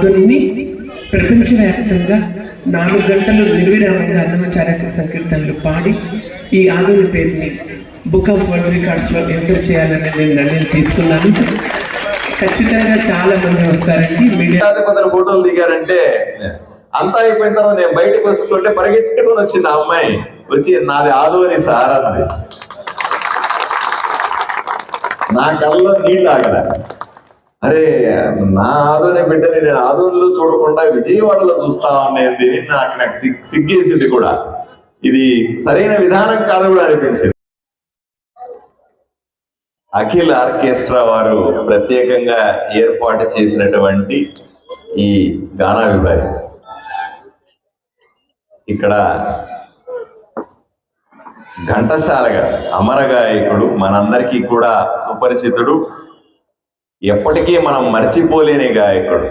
ఆధునిని ప్రపంచవ్యాప్తంగా నాలుగు గంటలు నిర్విరామంగా అన్నమాచార్య సంకీర్తనలు పాడి ఈ ఆధుని పేరుని బుక్ ఆఫ్ వరల్డ్ రికార్డ్స్లో ఎంటర్ చేయాలని నేను నిర్ణయం తీసుకున్నాను. ఖచ్చితంగా చాలా మంది వస్తారండి. మీడియా ఫోటోలు దిగారంటే అంతా అయిపోయిన తర్వాత నేను బయటకు వస్తుంటే పరిగెట్టుకొని వచ్చింది ఆ అమ్మాయి. వచ్చి నాది ఆదోని సార్ అన్నది. నా కళ్ళలో నీళ్ళు ఆగల. అరే నా ఆదోని బిడ్డని నేను ఆదోనిలో చూడకుండా విజయవాడలో చూస్తా ఉండేది నాకు నాకు సిగ్ సిగ్గేసింది కూడా. ఇది సరైన విధానం కాదు కూడా అనిపించింది. అఖిల్ ఆర్కెస్ట్రా వారు ప్రత్యేకంగా ఏర్పాటు చేసినటువంటి ఈ గానా విభాగం ఇక్కడ ఘంటసాలగా అమర గాయకుడు మనందరికీ కూడా సుపరిచితుడు ఎప్పటికీ మనం మర్చిపోలేని గాయకుడు.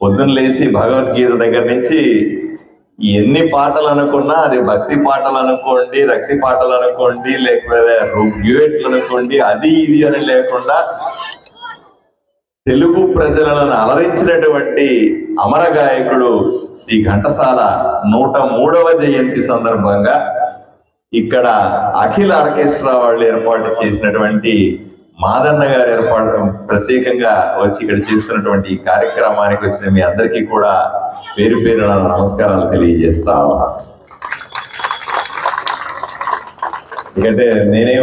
పొద్దున్న లేచి భగవద్గీత దగ్గర నుంచి ఎన్ని పాటలు అనుకున్నా అది భక్తి పాటలు అనుకోండి రక్తి పాటలు అనుకోండి లేకపోతే డ్యూయెట్లు అనుకోండి అది ఇది అని లేకుండా తెలుగు ప్రజలను అలరించినటువంటి అమర గాయకుడు శ్రీ ఘంటసాల నూట మూడవ జయంతి సందర్భంగా ఇక్కడ అఖిల ఆర్కెస్ట్రా వాళ్ళు ఏర్పాటు చేసినటువంటి మాదన్న గారు ఏర్పాటు ప్రత్యేకంగా వచ్చి ఇక్కడ చేస్తున్నటువంటి ఈ కార్యక్రమానికి వచ్చిన మీ అందరికీ కూడా పేరు పేరున నమస్కారాలు తెలియజేస్తా ఉన్నా. ఎందుకంటే నేనే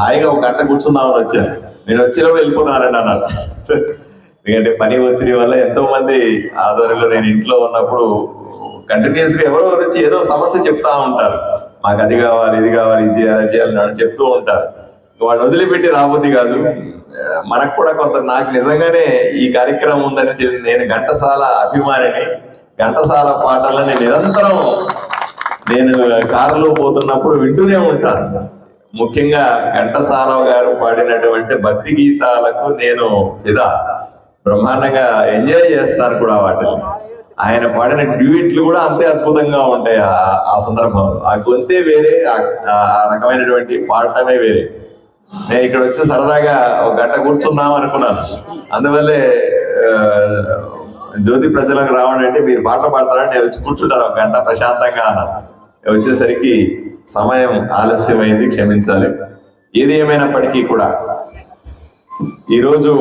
హాయిగా ఒక గంట కూర్చుందామని వచ్చాను. నేను వచ్చిన వెళ్ళిపోతున్నానండి అన్నారు. ఎందుకంటే పని ఒత్తిడి వల్ల ఎంతో మంది ఆధ్వర్యంలో నేను ఇంట్లో ఉన్నప్పుడు కంటిన్యూస్గా ఎవరో వచ్చి ఏదో సమస్య చెప్తా ఉంటారు. మాకు అది కావాలి ఇది కావాలి ఇది చేయాలి చేయాలి చెప్తూ ఉంటారు. వాళ్ళు వదిలిపెట్టి రాబోద్ది కాదు. మనకు కూడా కొంత నాకు నిజంగానే ఈ కార్యక్రమం ఉందని చెప్పి నేను ఘంటసాల అభిమానిని ఘంటసాల పాటలని నిరంతరం నేను కారులో పోతున్నప్పుడు వింటూనే ఉంటాను. ముఖ్యంగా ఘంటసాల గారు పాడినటువంటి భక్తి గీతాలకు నేను ఇదా బ్రహ్మాండంగా ఎంజాయ్ చేస్తాను కూడా వాటిని. ఆయన పాడిన డ్యూయిట్లు కూడా అంతే అద్భుతంగా ఉంటాయి ఆ- ఆ సందర్భంలో. ఆ గొంతే వేరే ఆ రకమైనటువంటి పాడటమే వేరే. నేను ఇక్కడ వచ్చి సరదాగా ఒక గంట కూర్చున్నాం అనుకున్నాను. అందువల్లే జ్యోతి ప్రజలకు రావడంటే మీరు పాటలు పాడతారని నేను వచ్చి కూర్చుంటాను ఒక గంట ప్రశాంతంగా అన్నాను. వచ్చేసరికి సమయం ఆలస్యమైంది క్షమించాలి. ఏది ఏమైనప్పటికీ కూడా ఈరోజు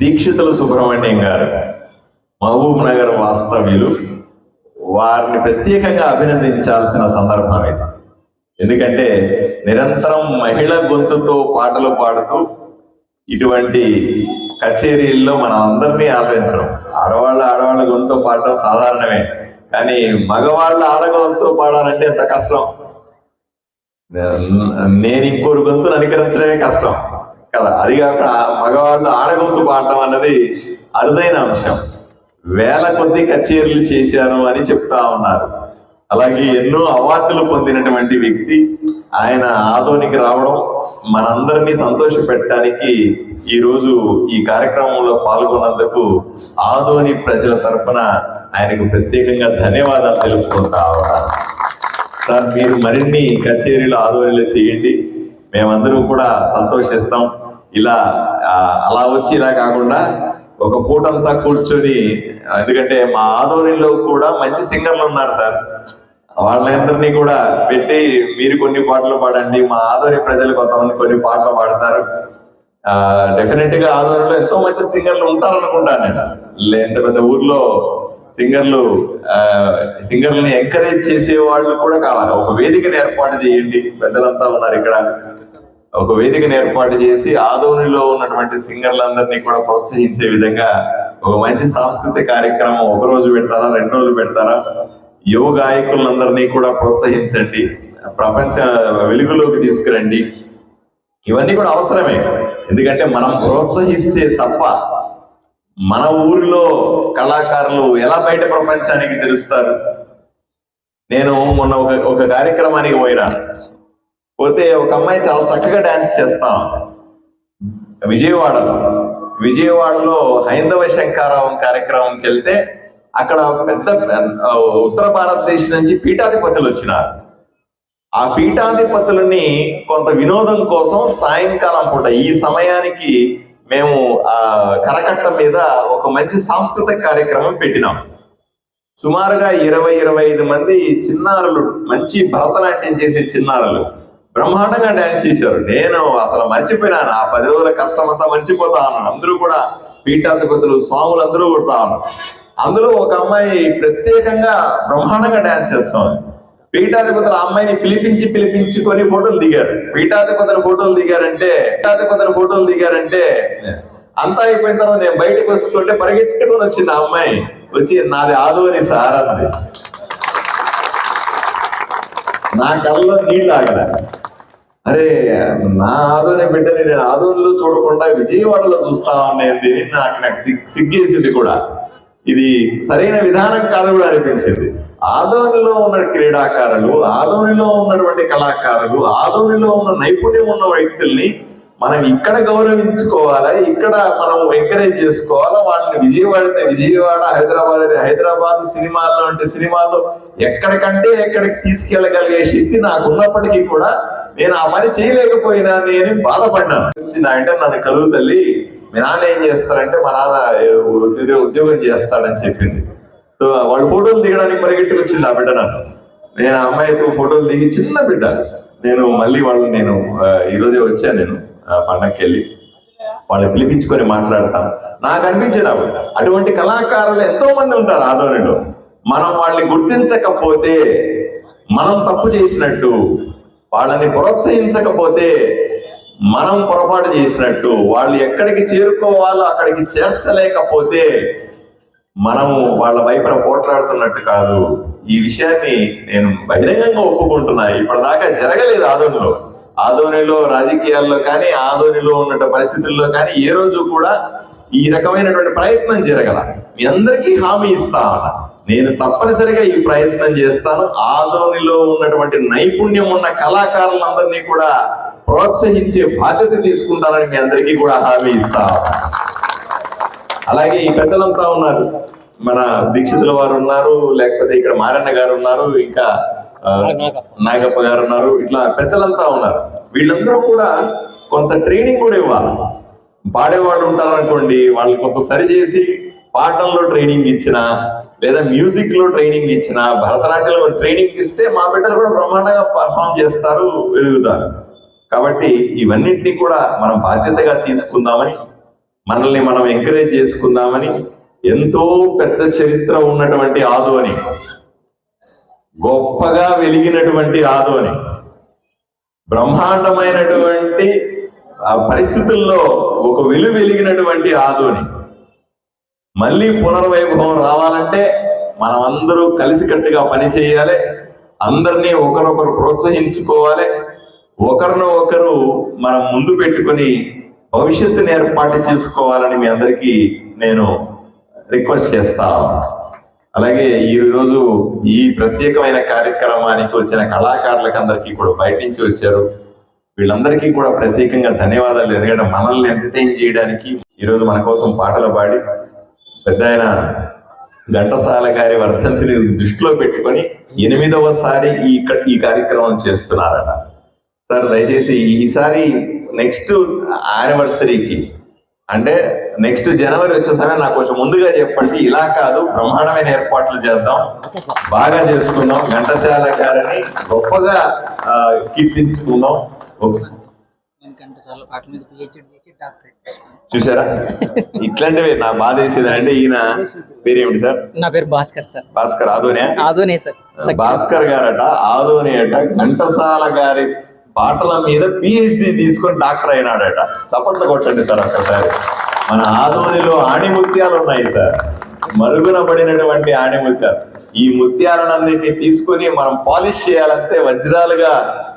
దీక్షితులు సుబ్రహ్మణ్యం గారు మహబూబ్ నగర్ వాస్తవ్యులు వారిని ప్రత్యేకంగా అభినందించాల్సిన సందర్భం ఇది. ఎందుకంటే నిరంతరం మహిళ గొంతుతో పాటలు పాడుతూ ఇటువంటి కచేరీల్లో మనం అందరినీ ఆదరించడం. ఆడవాళ్ళ ఆడవాళ్ళ గొంతుతో పాడటం సాధారణమే. కానీ మగవాళ్ళు ఆడగొంతుతో పాడాలంటే ఎంత కష్టం? నేను ఇంకోరు గొంతును అనుకరించడమే కష్టం. కదా? అది కాకుండా మగవాళ్ళు ఆడగొంతు పాడటం అన్నది అరుదైన అంశం. వేల కొద్ది కచేరీలు చేశాను అని చెప్తా ఉన్నారు. అలాగే ఎన్నో అవార్డులు పొందినటువంటి వ్యక్తి ఆయన ఆదోనికి రావడం మనందరినీ సంతోష పెట్టడానికి ఈరోజు ఈ కార్యక్రమంలో పాల్గొన్నందుకు ఆదోని ప్రజల తరఫున ఆయనకు ప్రత్యేకంగా ధన్యవాదాలు తెలుపుకుంటా సార్ మీరు మరిన్ని కచేరీలు ఆదోనిలో చేయండి. మేమందరూ కూడా సంతోషిస్తాం. ఇలా అలా వచ్చి ఇలా కాకుండా ఒక పూటంతా కూర్చొని ఎందుకంటే మా ఆదోనిలో కూడా మంచి సింగర్లు ఉన్నారు సార్. వాళ్ళందరినీ కూడా పెట్టి మీరు కొన్ని పాటలు పాడండి మా ఆదోని ప్రజలు కొంతమంది కొన్ని పాటలు పాడతారు. డెఫినెట్గా ఆధ్వర్యంలో ఎంతో మంచి సింగర్లు ఉంటారు అనుకుంటాను నేను ఎంత పెద్ద ఊర్లో సింగర్లు సింగర్లని ఎంకరేజ్ చేసే వాళ్ళు కూడా కావాలి. ఒక వేదికను ఏర్పాటు చేయండి. పెద్దలంతా ఉన్నారు ఇక్కడ. ఒక వేదికను ఏర్పాటు చేసి ఆదోనిలో ఉన్నటువంటి సింగర్లందరినీ కూడా ప్రోత్సహించే విధంగా ఒక మంచి సాంస్కృతిక కార్యక్రమం ఒక రోజు పెడతారా రెండు రోజులు పెడతారా? యువ గాయకులందరినీ కూడా ప్రోత్సహించండి. ప్రపంచ వెలుగులోకి తీసుకురండి. ఇవన్నీ కూడా అవసరమే. ఎందుకంటే మనం ప్రోత్సహిస్తే తప్ప మన ఊరిలో కళాకారులు ఎలా బయట ప్రపంచానికి తెలుస్తారు? నేను మొన్న ఒక ఒక కార్యక్రమానికి పోయినా. పోతే ఒక అమ్మాయి చాలా చక్కగా డాన్స్ చేస్తాం. విజయవాడలో. విజయవాడలో హైందవ శంకారావం కార్యక్రమంకి వెళ్తే అక్కడ పెద్ద ఉత్తర భారతదేశం నుంచి పీఠాధిపతులు వచ్చినారు. ఆ పీఠాధిపతులని కొంత వినోదం కోసం సాయంకాలం పూట ఈ సమయానికి మేము ఆ కరకట్ట మీద ఒక మంచి సాంస్కృతిక కార్యక్రమం పెట్టినాం. సుమారుగా ఇరవై ఇరవై ఐదు మంది చిన్నారులు మంచి భరతనాట్యం చేసే చిన్నారులు బ్రహ్మాండంగా డ్యాన్స్ చేశారు. నేను అసలు మర్చిపోయినాను. ఆ పది రోజుల కష్టం అంతా మర్చిపోతా ఉన్నాను. అందరూ కూడా పీఠాధిపతులు స్వాములు అందరూ కొడతా ఉన్నారు. అందులో ఒక అమ్మాయి ప్రత్యేకంగా బ్రహ్మాండంగా డ్యాన్స్ చేస్తాం పీఠాధిపతులు ఆ అమ్మాయిని పిలిపించి పిలిపించుకొని ఫోటోలు దిగారు. పీఠాధిపతులు ఫోటోలు దిగారంటే పీఠాధిపతులు ఫోటోలు దిగారంటే అంతా అయిపోయిన తర్వాత నేను బయటకు వస్తుంటే పరిగెట్టుకొని వచ్చింది ఆ అమ్మాయి. వచ్చి నాది ఆదోని సార్ అన్నది. నా కళ్ళలో నీళ్ళు ఆగల. అరే నా ఆదోని బిడ్డని నేను ఆదోనిలో చూడకుండా విజయవాడలో చూస్తా ఉండేది నాకు నాకు సిగ్- సిగ్గేసింది కూడా. ఇది సరైన విధానం కాదు కూడా అనిపించింది. ఆదోనిలో ఉన్న క్రీడాకారులు ఆదోనిలో ఉన్నటువంటి కళాకారులు ఆదోనిలో ఉన్న నైపుణ్యం ఉన్న వ్యక్తుల్ని మనం ఇక్కడ గౌరవించుకోవాలి ఇక్కడ మనం ఎంకరేజ్ చేసుకోవాలి వాళ్ళని విజయవాడ విజయవాడ హైదరాబాద్ హైదరాబాద్ సినిమాల్లో అంటే సినిమాల్లో ఎక్కడికంటే ఎక్కడికి తీసుకెళ్ళగలిగే శక్తి నాకు ఉన్నప్పటికీ కూడా నేను ఆ పని చేయలేకపోయినా నేను బాధపడినాను అంటే నన్ను కలుగు తల్లి. మీ నాన్న ఏం చేస్తారంటే మా నాన్న ఉద్యోగం చేస్తాడని చెప్పింది. సో వాళ్ళు ఫోటోలు దిగడానికి పరిగెట్టుకు వచ్చింది ఆ బిడ్డ నన్ను. నేను ఆ అమ్మాయితో ఫోటోలు దిగి చిన్న బిడ్డ. నేను మళ్ళీ వాళ్ళు నేను ఈరోజే వచ్చాను నేను పండగకి వెళ్ళి వాళ్ళని పిలిపించుకొని మాట్లాడతాను నాకు అనిపించింది అప్పుడు అటువంటి కళాకారులు ఎంతో మంది ఉంటారు ఆదోనిలో. మనం వాళ్ళని గుర్తించకపోతే మనం తప్పు చేసినట్టు వాళ్ళని ప్రోత్సహించకపోతే మనం పొరపాటు చేసినట్టు వాళ్ళు ఎక్కడికి చేరుకోవాలో అక్కడికి చేర్చలేకపోతే మనము వాళ్ళ వైపున పోట్లాడుతున్నట్టు కాదు. ఈ విషయాన్ని నేను బహిరంగంగా ఒప్పుకుంటున్నా. ఇప్పటిదాకా జరగలేదు ఆదోనిలో. ఆదోనిలో రాజకీయాల్లో కానీ ఆదోనిలో ఉన్నట్టు పరిస్థితుల్లో కానీ ఏ రోజు కూడా ఈ రకమైనటువంటి ప్రయత్నం జరగల. మీ అందరికీ హామీ ఇస్తా నేను తప్పనిసరిగా ఈ ప్రయత్నం చేస్తాను. ఆదోనిలో ఉన్నటువంటి నైపుణ్యం ఉన్న కళాకారులందరినీ కూడా ప్రోత్సహించే బాధ్యత తీసుకుంటానని మీ అందరికీ కూడా హామీ ఇస్తా. అలాగే ఈ పెద్దలంతా ఉన్నారు. మన దీక్షితుల వారు ఉన్నారు లేకపోతే ఇక్కడ మారన్న గారు ఉన్నారు ఇంకా నాగప్ప గారు ఉన్నారు. ఇట్లా పెద్దలంతా ఉన్నారు. వీళ్ళందరూ కూడా కొంత ట్రైనింగ్ కూడా ఇవ్వాలి. పాడేవాళ్ళు ఉంటారు అనుకోండి వాళ్ళు కొంత సరిచేసి పాటల్లో ట్రైనింగ్ ఇచ్చిన లేదా మ్యూజిక్లో ట్రైనింగ్ ఇచ్చిన భరతనాట్యంలో ట్రైనింగ్ ఇస్తే మా బిడ్డలు కూడా బ్రహ్మాండంగా పర్ఫామ్ చేస్తారు ఎదుగుతారు. కాబట్టి ఇవన్నింటినీ కూడా మనం బాధ్యతగా తీసుకుందామని మనల్ని మనం ఎంకరేజ్ చేసుకుందామని ఎంతో పెద్ద చరిత్ర ఉన్నటువంటి ఆదోని గొప్పగా వెలిగినటువంటి ఆదోని బ్రహ్మాండమైనటువంటి ఆ పరిస్థితుల్లో ఒక వెలు వెలిగినటువంటి ఆదోని మళ్ళీ పునర్వైభవం రావాలంటే మనం అందరూ కలిసికట్టుగా పనిచేయాలి అందరినీ ఒకరొకరు ప్రోత్సహించుకోవాలి ఒకరిని ఒకరు మనం ముందు పెట్టుకొని భవిష్యత్తుని ఏర్పాటు చేసుకోవాలని మీ అందరికీ నేను రిక్వెస్ట్ చేస్తా అలాగే ఈ రోజు ఈ ప్రత్యేకమైన కార్యక్రమానికి వచ్చిన కళాకారులకు అందరికీ కూడా బయట నుంచి వచ్చారు. వీళ్ళందరికీ కూడా ప్రత్యేకంగా ధన్యవాదాలు ఎందుకంటే మనల్ని ఎంటర్టైన్ చేయడానికి ఈరోజు మన కోసం పాటలు పాడి పెద్ద ఆయన ఘంటసాల గారి వర్ధంతిని దృష్టిలో పెట్టుకొని ఎనిమిదవసారి ఈ ఈ కార్యక్రమం చేస్తున్నారట. సార్ దయచేసి ఈసారి నెక్స్ట్ యానివర్సరీకి అంటే నెక్స్ట్ జనవరి వచ్చే సమయం నాకు కొంచెం ముందుగా చెప్పండి. ఇలా కాదు బ్రహ్మాండమైన ఏర్పాట్లు చేద్దాం. బాగా చేసుకుందాం. ఘంటసాల గారిని గొప్పగా కీర్తించుకుందాం. చూసారా ఇట్లాంటివి నా బాధ వేసేది అంటే ఈయన పేరేమిటి సార్? నా పేరు భాస్కర్ సార్. భాస్కర్ ఆదోనే ఆదోనే సార్. భాస్కర్ గారట ఆదోని అట ఘంటసాల గారి పాటల మీద పిహెచ్డి తీసుకొని డాక్టర్ అయినాడట. చప్పట్లు కొట్టండి సార్ ఒక్కసారి. మన ఆదోనిలో ఆణిముత్యాలు ఉన్నాయి సార్. మరుగున పడినటువంటి ఆణిముత్యాలు. ఈ ముత్యాలన్నింటినీ తీసుకొని మనం పాలిష్ చేయాలంటే వజ్రాలుగా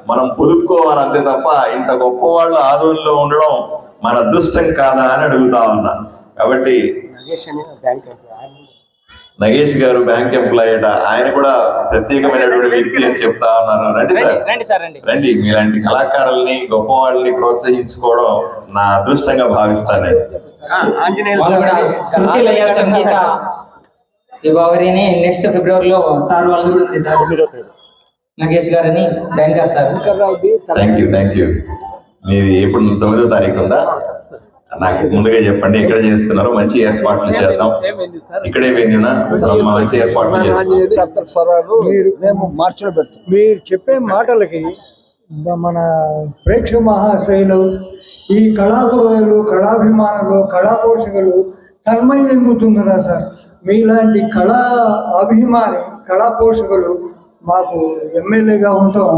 మనం పొదుపుకోవాలి అంతే తప్ప ఇంత గొప్ప వాళ్ళు ఆదోనిలో ఉండడం మన అదృష్టం కాదా అని అడుగుతా ఉన్నా. కాబట్టి నగేష్ గారు బ్యాంక్ ఎంప్లాయ్ అట. ఆయన కూడా ప్రత్యేకమైనటువంటి వ్యక్తి అని చెప్తా ఉన్నారు. రండి సార్. రండి సార్ రండి. రండి మీలాంటి కళాకారుల్ని గొప్ప వాళ్ళని ప్రోత్సహించుకోవడం నా అదృష్టంగా భావిస్తాను. నేను ఫిబ్రవరిని నెక్స్ట్ ఫిబ్రవరిలో సార్ వాళ్ళు కూడా ఉంది సార్. నగేష్ గారని Shankar sir. Thank you thank you మీది ఎప్పుడు తొమ్మిదో తారీఖు ఉందా? నాకు ముందుగా చెప్పండి ఎక్కడ చేస్తున్నారో మంచి ఏర్పాట్లు చేద్దాం. ఇక్కడే వెన్యూనా? మంచి ఏర్పాట్లు చేస్తాం. మేము మార్చిలో పెడతాం. మీరు చెప్పే మాటలకి మన ప్రేక్షక మహాశైలు ఈ కళాగురువులు కళాభిమానులు కళాపోషకులు తన్మయం చెందుతున్నారా సార్. మీలాంటి కళా అభిమాని కళా పోషకులు మాకు ఎమ్మెల్యేగా ఉండటం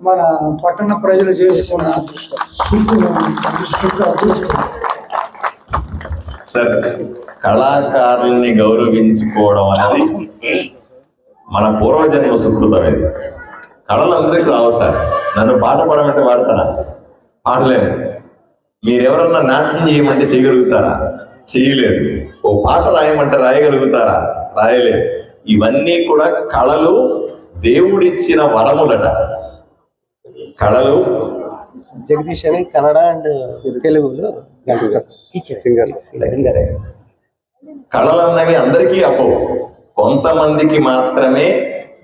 మన పట్టణ ప్రజలు చేసుకున్న అదృష్టం. అదృష్టం. సార్ కళాకారుల్ని గౌరవించుకోవడం అనేది మన పూర్వజన్మ సుకృతం ఇది. కళలు అందరికీ రావు సార్. నన్ను పాట పాడమంటే పాడతారా? పాడలేను. మీరెవరన్నా నాట్యం చేయమంటే చేయగలుగుతారా? చేయలేదు. ఓ పాట రాయమంటే రాయగలుగుతారా? రాయలేదు. ఇవన్నీ కూడా కళలు దేవుడిచ్చిన వరములట. కళలు జగదీష్ అని కన్నడ అండ్ తెలుగులో సింగర్. సింగర్. కళలన్నవి అందరికీ అబ్బవు కొంతమందికి మాత్రమే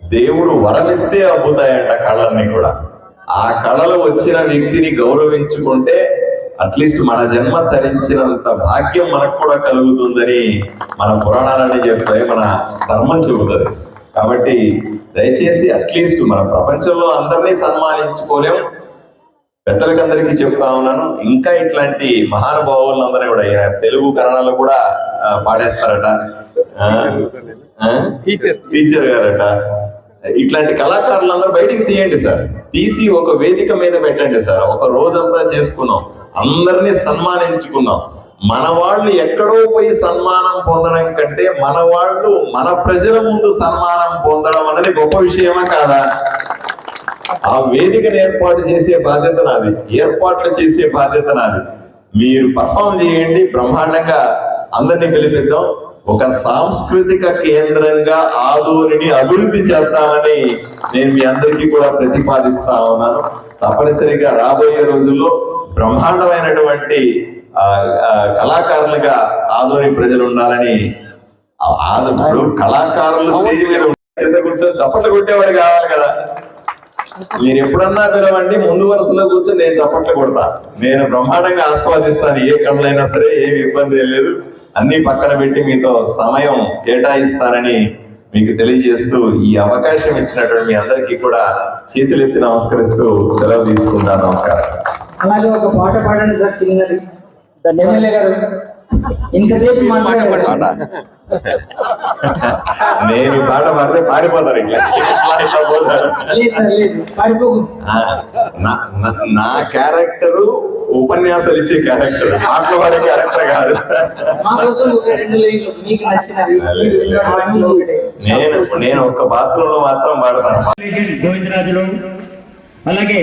దేవుడు వరమిస్తే అబ్బుతాయంట కళలన్నీ కూడా. ఆ కళలు వచ్చిన వ్యక్తిని గౌరవించుకుంటే అట్లీస్ట్ మన జన్మ తరించినంత భాగ్యం మనకు కూడా కలుగుతుందని మన పురాణాలని చెప్తాయి మన ధర్మం చెబుతుంది. కాబట్టి దయచేసి అట్లీస్ట్ మన ప్రపంచంలో అందరినీ సన్మానించుకోలేం. పెద్దలకందరికీ చెప్తా ఉన్నాను. ఇంకా ఇట్లాంటి మహానుభావులందరినీ కూడా ఈయన తెలుగు కన్నడలో కూడా పాడేస్తారట? టీచర్ గారట. ఇట్లాంటి కళాకారులందరూ బయటికి తీయండి సార్. తీసి ఒక వేదిక మీద పెట్టండి సార్. ఒక రోజంతా చేసుకున్నాం. అందరినీ సన్మానించుకున్నాం. మన వాళ్ళు ఎక్కడో పోయి సన్మానం పొందడం కంటే మన వాళ్ళు మన ప్రజల ముందు సన్మానం పొందడం అనేది గొప్ప విషయమా కాదా? ఆ వేదికను ఏర్పాటు చేసే బాధ్యత నాది ఏర్పాట్లు చేసే బాధ్యత నాది. మీరు పర్ఫామ్ చేయండి బ్రహ్మాండంగా అందరినీ పిలిపిద్దాం ఒక సాంస్కృతిక కేంద్రంగా ఆదోనిని అభివృద్ధి చేస్తామని నేను మీ అందరికీ కూడా ప్రతిపాదిస్తా ఉన్నాను. తప్పనిసరిగా రాబోయే రోజుల్లో బ్రహ్మాండమైనటువంటి కళాకారులుగా ఆదోని ప్రజలు ఉండాలని ఆ- కళాకారులు స్టేజ్ మీద కూర్చొని చప్పట్లు కొట్టేవాడు కావాలి కదా. మీరు ఎప్పుడన్నా పిలవండి ముందు వరుసలో కూర్చొని నేను చప్పట్లు కొడతా. నేను బ్రహ్మాండంగా ఆస్వాదిస్తాను ఏ కళ్ళైనా సరే ఏమి ఇబ్బంది లేదు. అన్ని పక్కన పెట్టి మీతో సమయం కేటాయిస్తానని మీకు తెలియజేస్తూ ఈ అవకాశం ఇచ్చినటువంటి మీ అందరికీ కూడా చేతులెత్తి నమస్కరిస్తూ సెలవు తీసుకుంటాను. నమస్కారం. అలాగే ఒక పాట పాడండి సార్ ఎమ్మెల్యే గారు. నేను పాట పాడితే పాడిపోతారు ఇట్లా ఇట్లా పోతారు. నా క్యారెక్టరు ఉపన్యాసాలు ఇచ్చే క్యారెక్టర్. పాటలు పాడే క్యారెక్టర్ కాదు. నేను నేను ఒక్క బాత్రూమ్లో మాత్రం పాడతాను గోవిందరాజులు అలాగే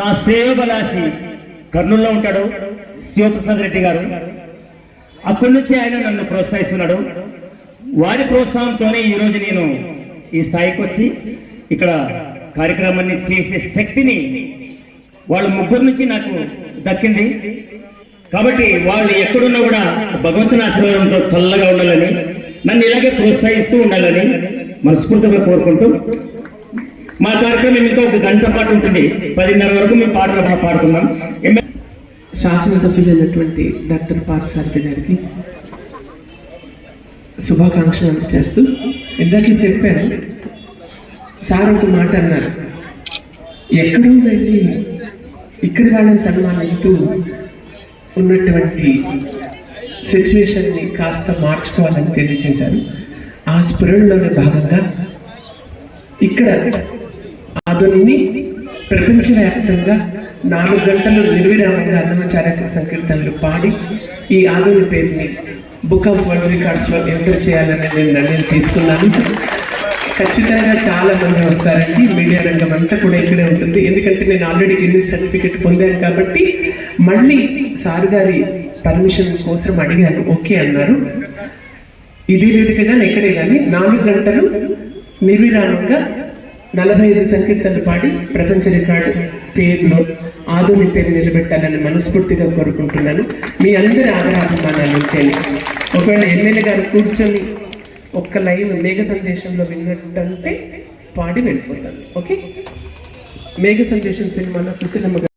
నా శ్రేయోబలాసి కర్నూలులో ఉంటాడు. శివప్రసాద్ రెడ్డి గారు అక్కడి నుంచి ఆయన నన్ను ప్రోత్సహిస్తున్నాడు. వారి ప్రోత్సాహంతోనే ఈరోజు నేను ఈ స్థాయికి వచ్చి ఇక్కడ కార్యక్రమాన్ని చేసే శక్తిని వాళ్ళ ముగ్గురు నుంచి నాకు దక్కింది. కాబట్టి వాళ్ళు ఎక్కడున్నా కూడా భగవంతుని ఆశీర్వాదంతో చల్లగా ఉండాలని నన్ను ఇలాగే ప్రోత్సహిస్తూ ఉండాలని మనస్ఫూర్తిగా కోరుకుంటూ మా కార్యక్రమం ఇంకా ఒక గంట పాటు ఉంటుంది. పదిన్నర వరకు మేము పాటలు పాడుతున్నాం శాసనసభ్యులైనటువంటి డాక్టర్ పార్సారథి గారికి శుభాకాంక్షలు అందజేస్తూ ఇద్దరికి చెప్పాను. సార్ ఒక మాట అన్నారు. ఎక్కడో వెళ్ళి ఇక్కడి వాళ్ళని సన్మానిస్తూ ఉన్నటువంటి సిచ్యువేషన్ని కాస్త మార్చుకోవాలని తెలియజేశారు. ఆ స్పిరిట్లోనే భాగంగా ఇక్కడ ఆధునిని ప్రపంచవ్యాప్తంగా నాలుగు గంటలు నిర్విరామంగా అన్నమాచార్య సంకీర్తనలు పాడి ఈ ఆధుని పేరుని బుక్ ఆఫ్ వరల్డ్ రికార్డ్స్లో ఎంటర్ చేయాలని నేను నిర్ణయం తీసుకున్నాను. ఖచ్చితంగా చాలా మంది వస్తారండి. మీడియా రంగం అంతా కూడా ఇక్కడే ఉంటుంది. ఎందుకంటే నేను ఆల్రెడీ ఎన్ని సర్టిఫికెట్ పొందాను కాబట్టి మళ్ళీ సార్ గారి పర్మిషన్ కోసం అడిగాను. ఓకే అన్నారు. ఇదే వేదికగా ఎక్కడే కానీ నాలుగు గంటలు నిర్విరామంగా నలభై ఐదు సంకీర్తనలు పాడి ప్రపంచ రికార్డు పేరులో ఆధుని పేరు నిలబెట్టాలని మనస్ఫూర్తిగా కోరుకుంటున్నాను. మీ అందరి ఆదరాభిమానాలు ఉంటేనే ఒకవేళ ఎమ్మెల్యే గారు కూర్చొని ఒక్క లైన్ మేఘ సందేశంలో విన్నట్టంటే పాడి వెళ్ళిపోతాను ఓకే? మేఘ సందేశం సినిమాలో సుశీలమ్మ గారు